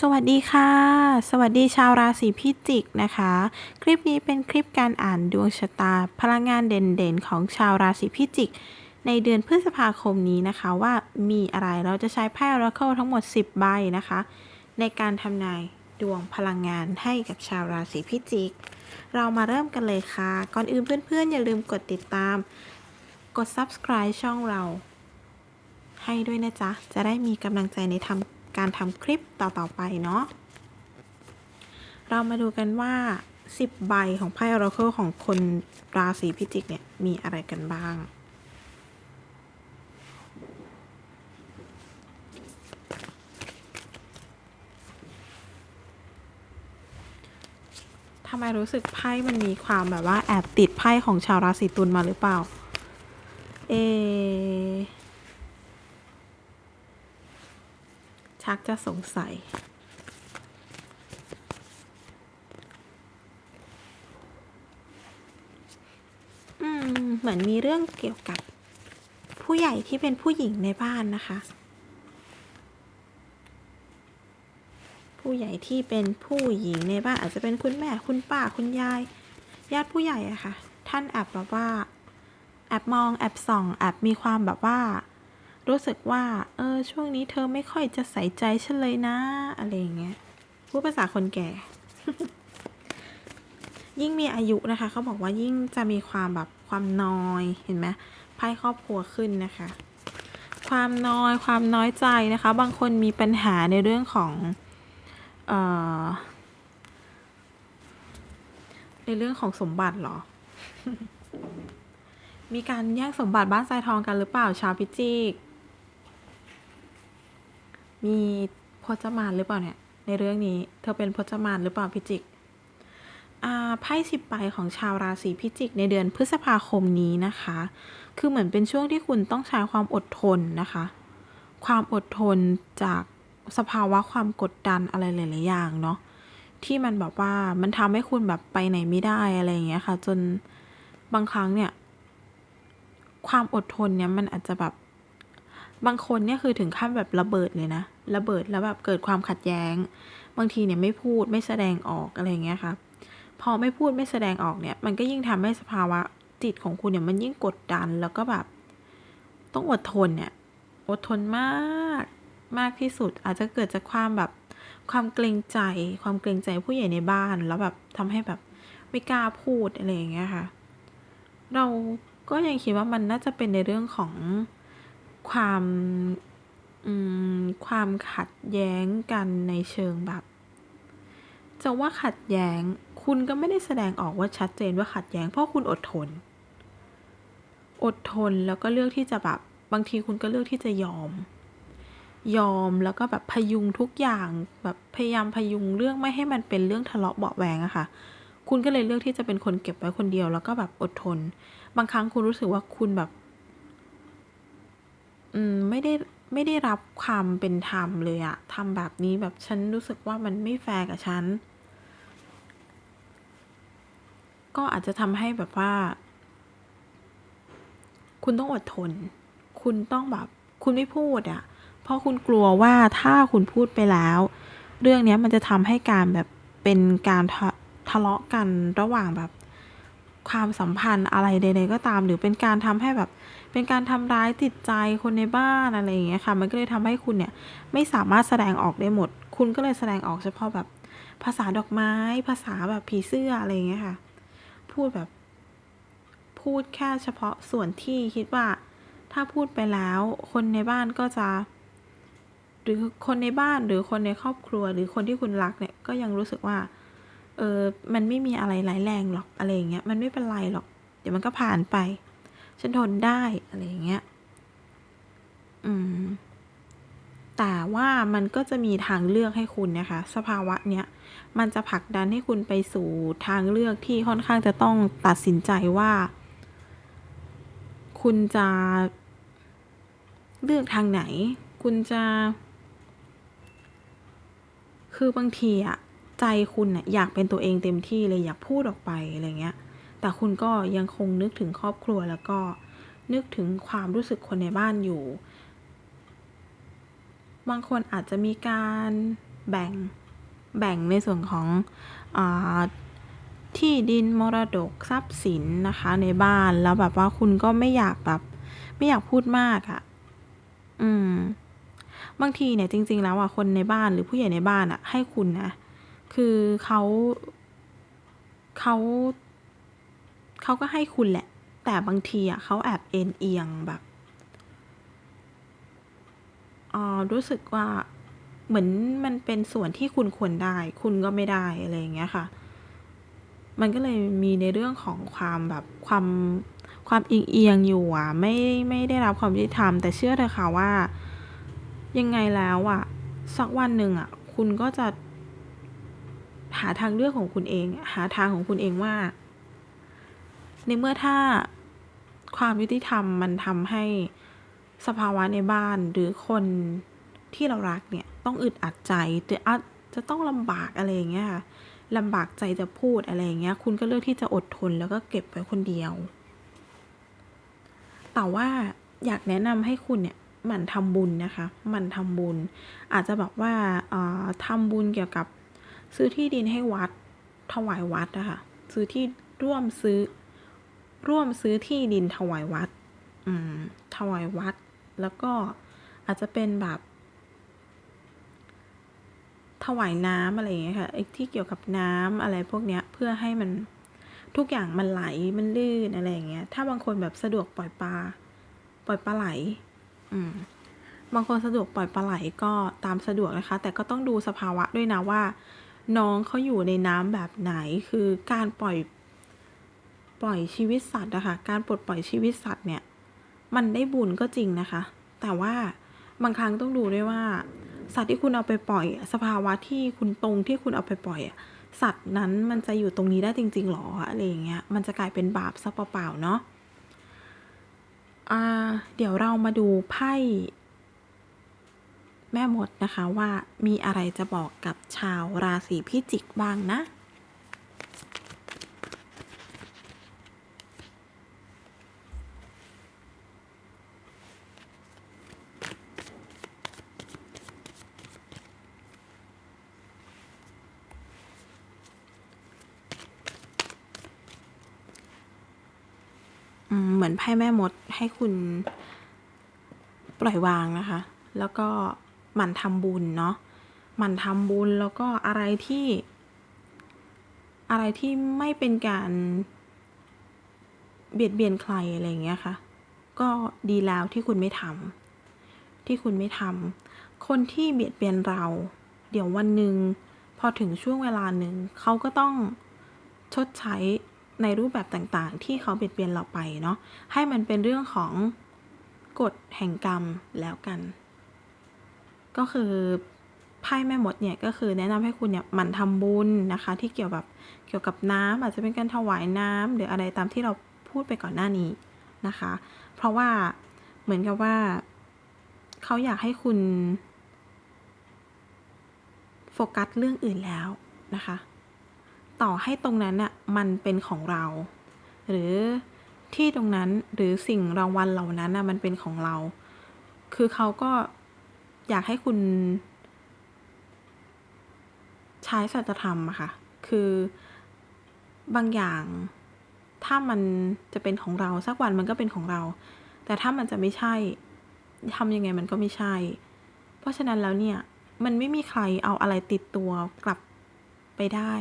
สวัสดีค่ะ สวัสดีชาวราศีพิจิกนะคะ คลิปนี้เป็นคลิปการอ่านดวงชะตาพลังงานเด่นๆ ของชาวราศีพิจิก ในเดือนพฤษภาคมนี้นะคะว่ามีอะไรเราจะใช้ไพ่ Oracle ทั้งหมด 10 ใบนะคะ ในการทำนายดวงพลังงานให้กับชาวราศีพิจิก เรามาเริ่มกันเลยค่ะ ก่อนอื่นเพื่อนๆ อย่าลืมกดติดตาม กด subscribe ช่องเรา ให้ด้วยนะจ๊ะ จะได้มีกำลังใจในทำ การทำคลิปต่อๆไปเนาะเรามาดูกันว่า 10 ใบของไพ่ Oracle ของคนราศีพิจิกเนี่ย มีอะไรกันบ้าง ทำไมรู้สึกไพ่มันมีความแบบว่าแอบติดไพ่ของชาวราศีตุลมาหรือเปล่า เอ กจะสงสัย อืม เหมือนมีเรื่องเกี่ยวกับผู้ใหญ่ที่เป็นผู้หญิงในบ้านนะคะ ผู้ใหญ่ที่เป็นผู้หญิงในบ้านอาจจะเป็นคุณแม่คุณป้าคุณยาย ญาติผู้ใหญ่อะค่ะ ท่านแอบแบบว่าแอบมองแอบส่องแอบมีความแบบว่า รู้สึกว่า เออ ช่วงนี้เธอไม่ค่อยจะใส่ใจฉันเลยนะ อะไรอย่างเงี้ยพูดภาษาคนแก่ ยิ่งมีอายุนะคะ เขาบอกว่ายิ่งจะมีความแบบความน้อยเห็นไหมไพ่ครอบครัวขึ้นนะคะ ความน้อยความน้อยใจนะคะ บางคนมีปัญหาในเรื่องของเอ่อในเรื่องของสมบัติเหรอ มีการแย่งสมบัติบ้านทรายทองกันหรือเปล่าชาวพิจิก มีพจมานหรือเปล่าเนี่ย ในเรื่องนี้เธอเป็นพจมานหรือเปล่าพิจิกอ่าไพ่สิบใบของชาวราศีพิจิกในเดือนพฤษภาคมนี้นะคะ คือเหมือนเป็นช่วงที่คุณต้องใช้ความอดทนนะคะ ความอดทนจากสภาวะความกดดันอะไรหลาย ๆ อย่างเนาะ ที่มันแบบว่ามันทำให้คุณแบบไปไหนไม่ได้อะไรอย่างเงี้ยค่ะ จนบางครั้งเนี่ย ความอดทนเนี่ยมันอาจจะแบบ บางคนเนี่ยคือถึงขั้นแบบระเบิดเลยนะ ระเบิดแล้วแบบเกิดความขัดแย้ง บางทีเนี่ยไม่พูดไม่แสดงออกอะไรเงี้ยค่ะพอไม่พูดไม่แสดงออกเนี่ย มันก็ยิ่งทำให้สภาวะจิตของคุณเนี่ยมันยิ่งกดดันแล้วก็แบบ ต้องอดทนเนี่ย อดทนมากมากที่สุด อาจจะเกิดจากความแบบความเกรงใจ ความเกรงใจผู้ใหญ่ในบ้านแล้วแบบทำให้แบบไม่กล้าพูดอะไรอย่างเงี้ยค่ะ เราก็ยังคิดว่ามันน่าจะเป็นในเรื่องของความ อืมความขัดแย้งกันในเชิงแบบจะว่าขัดแย้ง คุณก็ไม่ได้แสดงออกว่าชัดเจนว่าขัดแย้งเพราะคุณอดทน อดทนแล้วก็เลือกที่จะแบบบางทีคุณก็เลือกที่จะยอม ยอมแล้วก็แบบพยุงทุกอย่างแบบพยายามพยุงเรื่องไม่ให้มันเป็นเรื่องทะเลาะเบาแวงอะค่ะ คุณก็เลยเลือกที่จะเป็นคนเก็บไว้คนเดียว แล้วก็แบบอดทน บางครั้งคุณรู้สึกว่าคุณแบบ อืมไม่ได้ ไม่ได้รับความเป็นธรรมเลยอะทำแบบนี้แบบฉันรู้สึกว่ามันไม่แฟร์กับฉัน ก็อาจจะทำให้แบบว่า คุณต้องอดทน คุณต้องแบบ คุณไม่พูดอะเพราะคุณกลัวว่าถ้าคุณพูดไปแล้ว เรื่องนี้มันจะทำให้การแบบเป็นการทะทะเลาะกันระหว่างแบบ ความสัมพันธ์อะไรใดๆก็ตาม หรือเป็นการทำให้แบบเป็นการทำร้ายจิตใจคนในบ้านอะไรอย่างเงี้ยค่ะ มันก็เลยทำให้คุณเนี่ยไม่สามารถแสดงออกได้หมด คุณก็เลยแสดงออกเฉพาะแบบภาษาดอกไม้ ภาษาแบบผีเสื้ออะไรอย่างเงี้ยค่ะ พูดแบบพูดแค่เฉพาะส่วนที่คิดว่าถ้าพูดไปแล้วคนในบ้านก็จะ หรือคนในบ้านหรือคนในครอบครัว หรือคนที่คุณรักเนี่ยก็ยังรู้สึกว่า เออมันไม่มีอะไรร้ายแรงหรอกอะไรอย่างเงี้ย มันไม่เป็นไรหรอก เดี๋ยวมันก็ผ่านไป ฉันทนได้อะไรอย่างเงี้ย อืม แต่ว่ามันก็จะมีทางเลือกให้คุณนะคะ สภาวะเนี้ย มันจะผลักดันให้คุณไปสู่ทางเลือกที่ค่อนข้างจะต้องตัดสินใจว่า คุณจะเลือกทางไหน คุณจะ คือบางทีอะ ใจคุณอะอยากเป็นตัวเองเต็มที่เลยอยากพูดออกไปอะไรเงี้ย แต่คุณก็ยังคงนึกถึงครอบครัวแล้วก็นึกถึงความรู้สึกคนในบ้านอยู่ บางคนอาจจะมีการแบ่งแบ่งในส่วนของอที่ดินมรดกทรัพย์สินนะคะในบ้านแล้วแบบว่าคุณก็ไม่อยากแบบ ไม่อยากพูดมากอะ่ะ อืม บางทีเนี่ยจริง ๆ แล้วอะคนในบ้านหรือผู้ใหญ่ในบ้านอะ ให้คุณนะ คือเขาเขาเขาก็ให้คุณแหละ แต่บางทีอะเขาแอบเอ็นเอียงแบบอ่ารู้สึกว่าเหมือนมันเป็นส่วนที่คุณควรได้ คุณก็ไม่ได้อะไรอย่างเงี้ยค่ะ มันก็เลยมีในเรื่องของความแบบความความเอียงเอียงอยู่อะ ไม่ไม่ได้รับความยุติธรรม แต่เชื่อเถอะค่ะว่า ยังไงแล้วอะ สักวันหนึ่งอะ คุณก็จะาทางเลือกของคุณเอง หาทางของคุณเองว่า ในเมื่อถ้าความยุติธรรมมันทำให้สภาวะในบ้านหรือคนที่เรารักเนี่ย ต้องอึดอัดใจหรือจะต้องลำบากอะไรอย่างเงี้ยค่ะลำบากใจจะพูดอะไรอย่างเงี้ย คุณก็เลือกที่จะอดทนแล้วก็เก็บไว้คนเดียว แต่ว่าอยากแนะนำให้คุณเนี่ยหมั่นทำบุญนะคะหมั่นทำบุญ อาจจะแบบว่าทำบุญเกี่ยวกับ ซื้อที่ดินให้วัด ถวายวัดอะค่ะซื้อที่ร่วมซื้อ ร่วมซื้อที่ดินถวายวัด อืม ถวายวัด แล้วก็อาจจะเป็นแบบ ถวายน้ำอะไรอย่างเงี้ยค่ะไอ้ที่เกี่ยวกับน้ำอะไรพวกเนี้ย เพื่อให้มันทุกอย่างมันไหลมันลื่นอะไรอย่างเงี้ย ถ้าบางคนแบบสะดวกปล่อยปลา ปล่อยปลาไหล อืม บางคนสะดวกปล่อยปลาไหลก็ตามสะดวกนะคะ แต่ก็ต้องดูสภาวะด้วยนะว่า น้องเขาอยู่ในน้ำแบบไหน คือการปล่อยปล่อยชีวิตสัตว์อะค่ะการปลดปล่อยชีวิตสัตว์เนี่ย มันได้บุญก็จริงนะคะ แต่ว่าบางครั้งต้องดูด้วยว่า สัตว์ที่คุณเอาไปปล่อย สภาวะที่คุณตรงที่คุณเอาไปปล่อยสัตว์นั้นมันจะอยู่ตรงนี้ได้จริงๆหรออะไรอย่างเงี้ย มันจะกลายเป็นบาปซะเปล่าๆเนาะอ่าเดี๋ยวเรามาดูไพ่ แม่มดนะคะว่ามีอะไรจะบอกกับชาวราศีพิจิกบ้างนะ เหมือนไพ่แม่มดให้คุณปล่อยวางนะคะ แล้วก็ มั่นทำบุญเนาะหมั่นทำบุญแล้วก็อะไรที่ อะไรที่ไม่เป็นการเบียดเบียนใครอะไรอย่างเงี้ยค่ะ ก็ดีแล้วที่คุณไม่ทำที่คุณไม่ทำคนที่เบียดเบียนเรา เดี๋ยววันหนึ่งพอถึงช่วงเวลาหนึ่งเขาก็ต้องชดใช้ในรูปแบบต่างๆ ที่เขาเบียดเบียนเราไปเนาะให้มันเป็นเรื่องของกฎแห่งกรรมแล้วกัน ก็คือไพ่แม่มดเนี่ยก็คือแนะนำให้คุณเนี่ยหมั่นทำบุญนะคะ ที่เกี่ยวกับเกี่ยวกับน้ำอาจจะเป็นการถวายน้ำหรืออะไรตามที่เราพูดไปก่อนหน้านี้นะคะ เพราะว่าเหมือนกับว่าเขาอยากให้คุณโฟกัสเรื่องอื่นแล้วนะคะ ต่อให้ตรงนั้นน่ะมันเป็นของเรา หรือที่ตรงนั้นหรือสิ่งรางวัลเหล่านั้นน่ะมันเป็นของเรา คือเขาก็ อยากให้คุณ ใช้สัจธรรมอะค่ะ คือบางอย่างถ้ามันจะเป็นของเราสักวันมันก็เป็นของเรา แต่ถ้ามันจะไม่ใช่ทำยังไงมันก็ไม่ใช่ เพราะฉะนั้นแล้วเนี่ย มันไม่มีใครเอาอะไรติดตัวกลับไปได้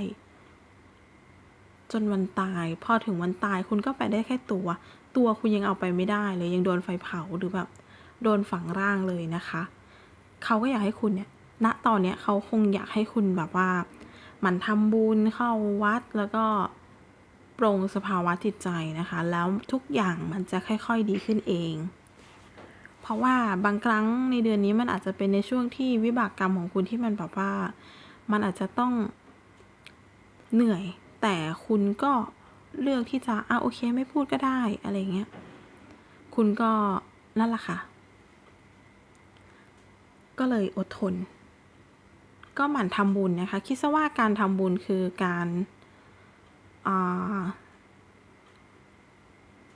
จนวันตาย พอถึงวันตายคุณก็ไปได้แค่ตัว ตัวคุณยังเอาไปไม่ได้เลยยังโดนไฟเผาหรือแบบโดนฝังร่างเลยนะคะ เขาก็อยากให้คุณเนี่ย ณ ตอนเนี้ยเขาคงอยากให้คุณแบบว่าหมันทำบุญเข้าวัดแล้วก็ปรงสภาวะจิตใจนะคะ แล้วทุกอย่างมันจะค่อยๆดีขึ้นเอง เพราะว่าบางครั้งในเดือนนี้มันอาจจะเป็นในช่วงที่วิบากกรรมของคุณที่มันแบบว่า มันอาจจะต้องเหนื่อย แต่คุณก็เลือกที่จะอะโอเคไม่พูดก็ได้อะไรเงี้ย คุณก็นั่นแหละค่ะ ก็เลยอดทน ก็หมั่นทำบุญนะคะ คิดซะว่าการทำบุญคือการา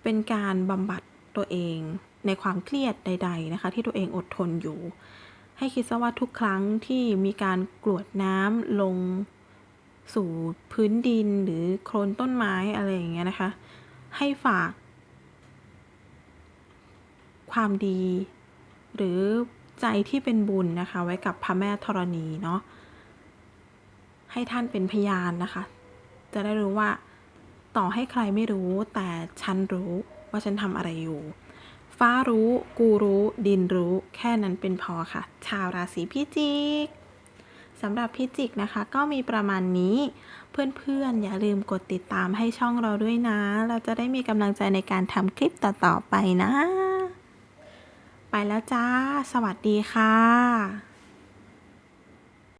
เป็นการบำบัดตัวเองในความเครียดใด ๆนะคะ ที่ตัวเองอดทนอยู่ ให้คิดซะว่าทุกครั้งที่มีการกรวดน้ำลงสู่พื้นดินหรือโคลนต้นไม้อะไรอย่างเงี้ยนะคะ ให้ฝาก ความดี หรือ ใจที่เป็นบุญนะคะ ไว้กับพระแม่ธรณีเนาะให้ท่านเป็นพยานนะคะ จะได้รู้ว่าต่อให้ใครไม่รู้แต่ฉันรู้ว่าฉันทำอะไรอยู่ ฟ้ารู้กูรู้ ดินรู้ แค่นั้นเป็นพอค่ะ ชาวราศีพิจิกสำหรับพิจิกนะคะ ก็มีประมาณนี้ เพื่อนๆ อย่าลืมกดติดตามให้ช่องเราด้วยนะ เราจะได้มีกำลังใจในการทำคลิปต่อๆไปนะ แล้วจ้า สวัสดีค่ะ